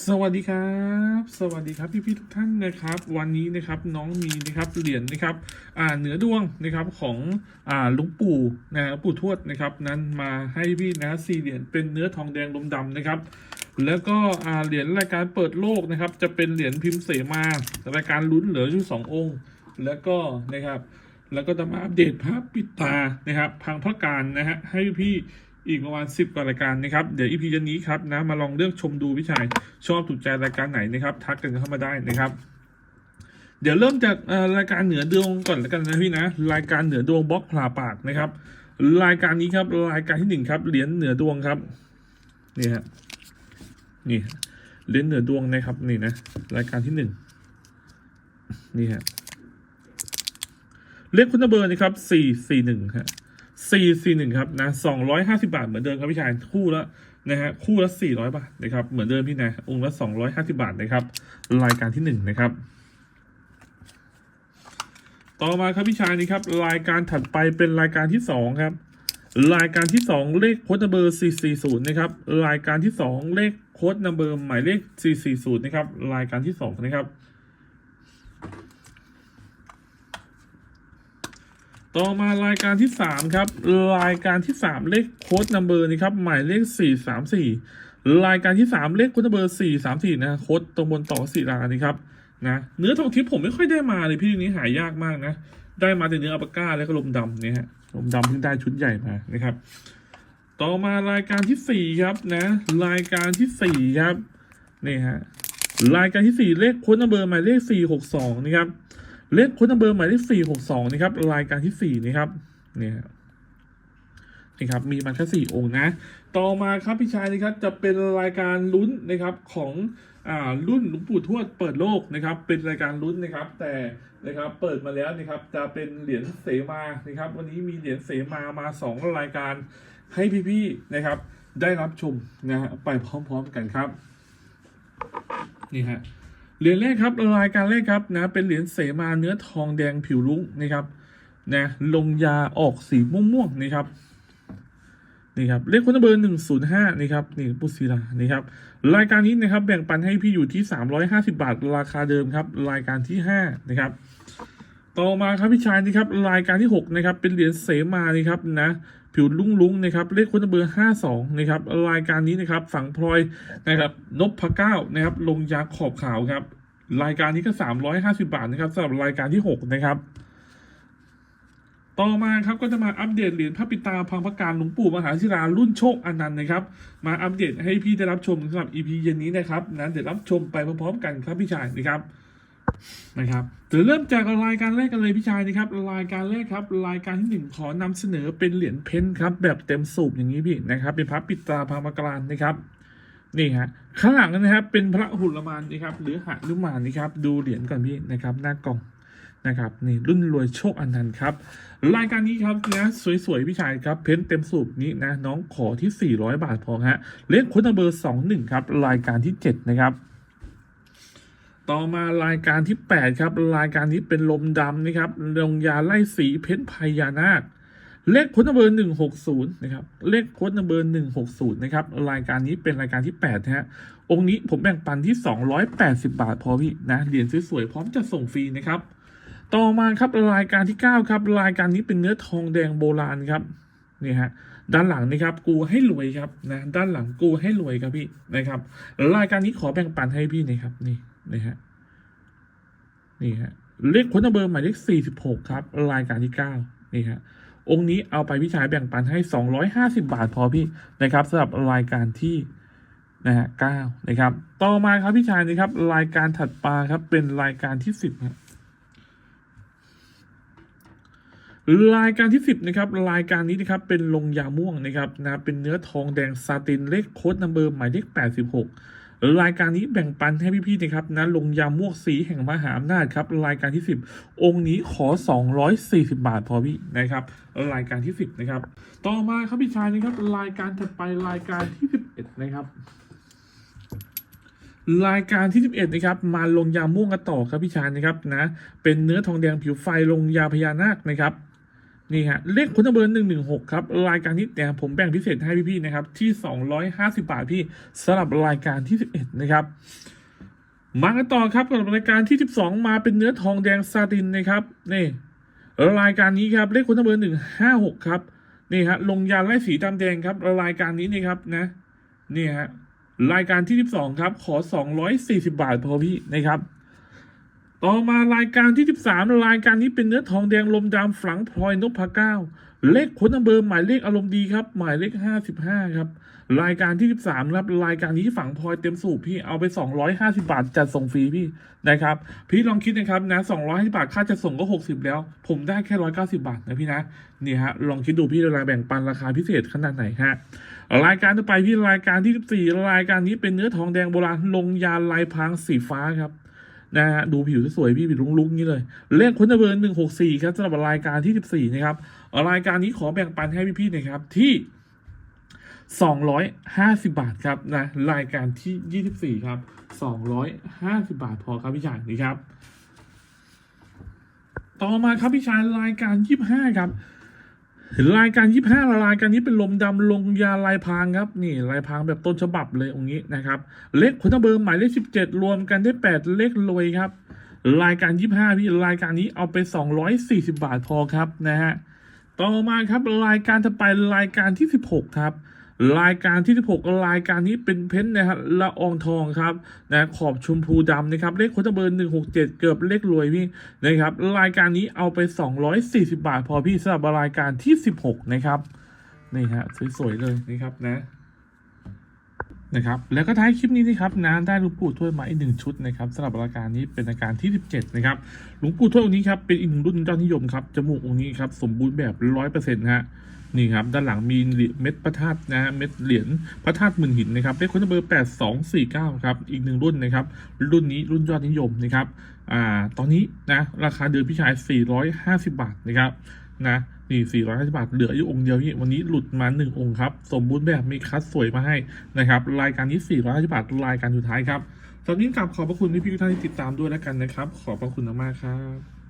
สวัสดีครับ สวัสดีครับพี่พี่ๆทุกท่านนะครับ วันนี้นะครับน้องมีนะครับเหรียญนะครับอ่าเหนือดวงนะครับของอ่าลุงปู่นะปู่ทวดนะครับนั้นมาให้พี่นะสี่เหรียญเป็นเนื้อทองแดงลมดำนะครับ แล้วก็อ่าเหรียญรายการเปิดโลกนะครับ จะเป็นเหรียญพิมพ์เสมารายการลุ้นเหลืออยู่สององค์ แล้วก็นะครับ แล้วก็จะมาอัปเดตภาพปิดตานะครับพังพระการนะฮะให้พี่ อีกประมาณ10กว่ารายการนะครับ เดี๋ยวอีพีนี้ครับนะมาลองเลือกชมดูพี่ชายชอบถูกใจรายการไหนนะครับ ทักกันเข้ามาได้นะครับ เดี๋ยวเริ่มจากรายการเหนือดวงก่อนแล้วกันนะพี่นะ รายการเหนือดวงบล็อกผ่าปากนะครับ รายการนี้ครับรายการที่หนึ่งครับเหรียญเหนือดวงครับนี่ฮะนี่เหรียญเหนือดวงนะครับนี่นะ รายการที่หนึ่งนี่ฮะเลขคุณเบอร์นะครับสี่สี่หนึ่งฮะ C C หนึ่งครับนะสองร้อยห้าสิบาทเหมือนเดิมครับพี่ชายคู่ละนะฮะคู่ละสี่ร้อยบาทนะครับเหมือนเดิมพี่นาะองค์ละาสิบาทนะครับรายการที่หนึ่งนะครับ ต่อมาครับพี่ชายนี่ครับรายการถัดไปเป็นรายการที่สองครับ รายการที่สองเลขโค้ดเบอร์สี่สี่ศูนย์นะครับรายการที่สองเลขโค้ดนัมเบอร์หมายเลขสี่สี่ศูนย์นะครับรายการที่สองนะครับ ต่อมารายการที่สามครับ รายการที่สามเลขโค้ดนัมเบอร์นี่ครับหมายเลขสี่สามสี่รายการที่สามเลขโค้ดนัมเบอร์สี่สามสี่นะโค้ดตรงบนต่อสี่ลานี่ครับนะเนื้อทองทิพย์ผมไม่ค่อยได้มาเลยพี่นี้หายากมากนะ ได้มาแต่เนื้ออัปก้าแล้วก็ลมดำเนี่ยฮะลมดำเพิ่งได้ชุดใหญ่มานะครับ ต่อมารายการที่สี่ครับนะ รายการที่สี่ครับนี่ฮะรายการที่สี่เลขโค้ดนัมเบอร์หมายเลขสี่หกสองนะครับ เลขโค้ดนัมเบอร์หมายเลขสี่หกสองนะครับรายการที่สี่นะครับเนี่ยนี่ครับมีมันแค่สี่องค์นะ ต่อมาครับพี่ชายนะครับจะเป็นรายการลุ้นนะครับของอ่ารุ่นหลวงปู่ทวดเปิดโลกนะครับ เป็นรายการลุ้นนะครับ แต่นะครับเปิดมาแล้วนะครับจะเป็นเหรียญเสมานะครับ วันนี้มีเหรียญเสมามาสองรายการให้พี่ๆนะครับ ได้รับชมนะฮะไปพร้อมๆกันครับ นี่ฮะ เหรียญแรกครับรายการแรกครับนะเป็นเหรียญเสมาเนื้อทองแดงผิวลุ้งนะครับนะลงยาออกสีม่วงๆนะครับนี่ครับเลขคนเบอร์หนึ่งศูนย์ห้านี่ครับนี่ปุศิลานี่ครับรายการนี้นะครับแบ่งปันให้พี่อยู่ที่สามร้อยห้าสิบาทราคาเดิมครับ รายการที่ห้านะครับ ต่อมาครับพี่ชายนี่ครับรายการที่หกนะครับ เป็นเหรียญเสมานี่ครับนะผิวลุ้งลุงๆนะครับเลขคนเบอร์ห้าสองนะครับรายการนี้นะครับฝังพลอยนะครับนพพะเก้านะครับลงยาขอบขาวครับรายการนี้ก็สามร้อยห้าสิบาทนะครับสำหรับรายการที่หกนะครับ ต่อมาครับก็จะมาอัปเดตเหรียญพระปิตาพังพระการหลวงปู่มหาศิลารุ่นโชคอนันต์นะครับ มาอัปเดตให้พี่ได้รับชมสำหรับ EP เย็นนี้นะครับนะเดี๋ยวรับชมไปพร้อมๆกันครับพี่ชายนะครับ นะครับเดี๋ยวเริ่มจากรายการแรกกันเลยพี่ชายนะครับรายการแรกครับรายการที่หนึ่งขอนำเสนอเป็นเหรียญเพ้นท์ครับ แบบเต็มสูบอย่างนี้พี่นะครับ เป็นพระปิตาพังพรารนะครับนี่ฮะข้างหลังนะครับ เป็นพระหุลมานนะครับหรือหนุมานนะครับ ดูเหรียญก่อนพี่นะครับ หน้ากล่องนะครับนี่รุ่นรวยโชคอนันต์ครับรายการนี้ครับนะสวยๆพี่ชายครับ เพ้นท์เต็มสูบนี้นะน้องขอที่ 400 บาทพอฮะเลขคนเบอร์ 21 ครับ รายการที่ 7 นะครับ ต่อมารายการที่ 8 ครับ รายการนี้เป็นลมดำนะครับลงยาไล่สีเพ้นท์พญานาค เลขโค้นเบอร์หนึ่งหกศูนย์นะครับ เลขโค้นเบอร์หนึ่งหกศูนย์นะครับ รายการนี้เป็นรายการที่แปดนะฮะ องค์นี้ผมแบ่งปันที่สองร้อยแปดสิบาทพอพี่นะ เหรียญสวยๆ พร้อมจะส่งฟรีนะครับ ต่อมาครับรายการที่เก้าครับ รายการนี้เป็นเนื้อทองแดงโบราณครับ นี่ฮะด้านหลังนะครับ กูให้รวยครับนะ ด้านหลังกูให้รวยครับพี่นะครับ รายการนี้ขอแบ่งปันให้พี่นะครับนี่ นะฮะนี่ฮะเลขค้ดนัมเบอร์หมายเลขสี่สิบหกครับ รายการที่เก้านี่ฮะองค์นี้เอาไปพี่ชายแบ่งปันให้250บาทพอพี่นะครับสำหรับรายการที่นะฮะ9นะครับ ต่อมาครับพี่ชายนะครับ รายการถัดไปครับ เป็นรายการที่10ครับรายการที่10นะครับ รายการนี้นะครับเป็นลงยาม่วงนะครับนะเป็นเนื้อทองแดงซาตินเลขโค้ดนัมเบอร์หมายเลข86 รายการนี้แบ่งปันให้พี่ๆนะครับนะลงยาม่วงสีแห่งมหาอำนาจครับรายการที่ 10 องค์นี้ขอ 240 บาทพอพี่นะครับรายการที่ 10นะครับต่อมาครับพี่ชายนะครับรายการถัดไปรายการที่ 11 นะครับรายการที่ 11 นะครับ มาลงยาม่วงกันต่อครับพี่ชายนะครับนะ เป็นเนื้อทองแดงผิวไฟลงยาพญานาคนะครับ นี่ฮะเลขคุณเบอร์หนึ่งหนึ่งหกครับ รายการนี้แต่ผมแบ่งพิเศษให้พี่ๆนะครับ ที่สองร้อยห้าสิบาทพี่สำหรับรายการที่สิบเอ็ดนะครับมากันต่อครับกับรายการที่สิบสองมาเป็นเนื้อทองแดงซาตินนะครับนี่รายการนี้ครับเลขคุณเบอร์หนึ่งห้าหกครับนี่ฮะลงยาไล่สีดำแดงครับรายการนี้นี่ครับนะนี่ฮะรายการที่สิบสองครับ ขอสองร้อยสี่สิบาทพอพี่นะครับ ต่อมารายการที่ 13 รายการนี้เป็นเนื้อทองแดงลมดำฝังพลอยนพเก้าเลขคนอำเบอหมายเลขอารมณ์ดีครับ หมายเลข 55 ครับ รายการที่ 13 ครับ รายการนี้ฝังพลอยเต็มสูบพี่เอาไป 250 บาทจัดส่งฟรีพี่นะครับ พี่ลองคิดนะครับนะ250บาทค่าจัดส่งก็ 60 แล้ว ผมได้แค่ 190 บาทนะพี่นะนี่ฮะลองคิดดูพี่ราแบ่งปันราคาพิเศษขนาดไหนฮะรายการต่อไปพี่รายการที่ 14 รายการนี้เป็นเนื้อทองแดงโบราณลงยาลายพรางสีฟ้าครับ นะฮะดูผิวสวยๆพี่ผิวลุงๆนี้เลย เลขคุณเบอร์หนึ่งหกสี่ครับสำหรับรายการที่สิบสี่นะครับรายการนี้ขอแบ่งปันให้พี่ๆหนะครับที่สองร้อยห้าสิบาทครับนะรายการที่ยี่สิบสี่ครับสองร้อยห้าสิบาทพอครับพี่ชายนี่ครับ ต่อมาครับพี่ชายรายการยี่สิบห้าครับ รายการยี่ห้ารายการนี้เป็นลมดำลงยาลายพรางครับนี่ลายพรางแบบต้นฉบับเลยองค์นี้นะครับ เลขคุณเบอร์หมายเลขสิบเจ็ดรวมกันได้แปดเลขรวยครับ รายการยี่ห้าพี่รายการนี้เอาไปสองร้อยสี่สิบาทพอครับนะฮะต่อมาครับรายการถัดไปรายการที่สิบหกครับ รายการที่ 16 รายการนี้เป็นเพ้นนะครับละอองทองครับนะขอบชมพูดำนะครับเลขโคตเบอร์ 167 เกือบเลขรวยพี่นะครับรายการนี้เอาไป 240 บาท พอพี่สำหรับรายการที่ 16 นะครับนี่ฮะสวยๆเลยนะครับนะนะครับแล้วก็ท้ายคลิปนี้นะครับนะได้หลวงปู่ถ้วยมาอีกหนึ่งชุดนะครับสำหรับรายการนี้เป็นรายการที่ 17นะครับหลวงปู่ถ้วยองค์นี้ครับเป็นอีกหนึ่งรุ่นยอดนิยมครับจมูกองค์นี้ครับสมบูรณ์แบบร้อยเปอร์เซ็นต์ฮะ นี่ครับด้านหลังมีเม็ดพระธาตุนะฮะเม็ดเหรียญพระธาตุหมื่นหินนะครับเลขคนเบอร์แปดสองสี่เก้าครับ อีกหนึ่งรุ่นนะครับ รุ่นนี้รุ่นยอดนิยมนะครับอ่าตอนนี้นะราคาเดือนพี่ชายสี่ร้อยห้าสิบาทนะครับนะนี่สี่ร้อยห้าสิบาท เหลืออยู่องค์เดียวพี่วันนี้หลุดมาหนึ่งองค์ครับ สมบูรณ์แบบมีคัดสวยมาให้นะครับ รายการนี้สี่ร้อยห้าสิบาท รายการสุดท้ายครับตอนนี้กลับขอบพระคุณพี่ๆทุกท่านที่ติดตามด้วยแล้วกันนะครับ ขอบพระคุณมากครับ